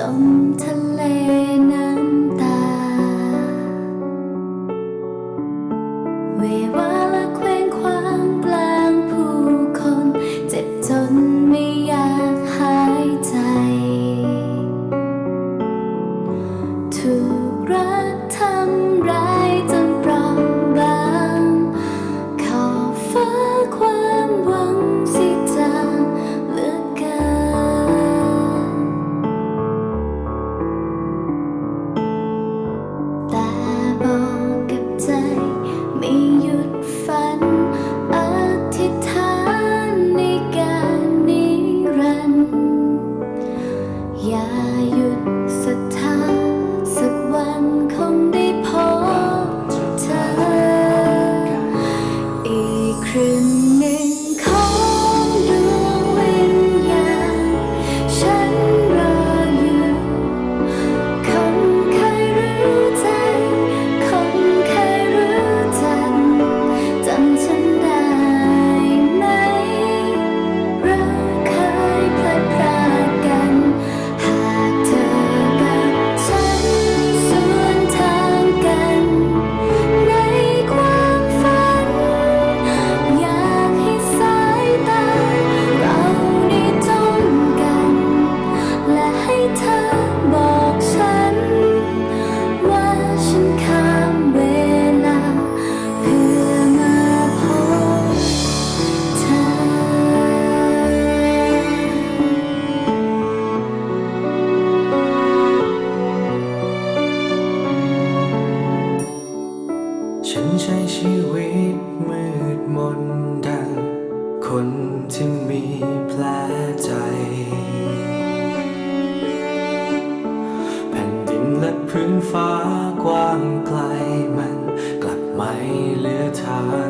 จมทะเลน้ ฉันใช้ชีวิตมืดมนดัง คนที่มีแผลใจแผ่นดินและพื้นฟ้ากว้างไกลมันกลับไม่เหลือทาง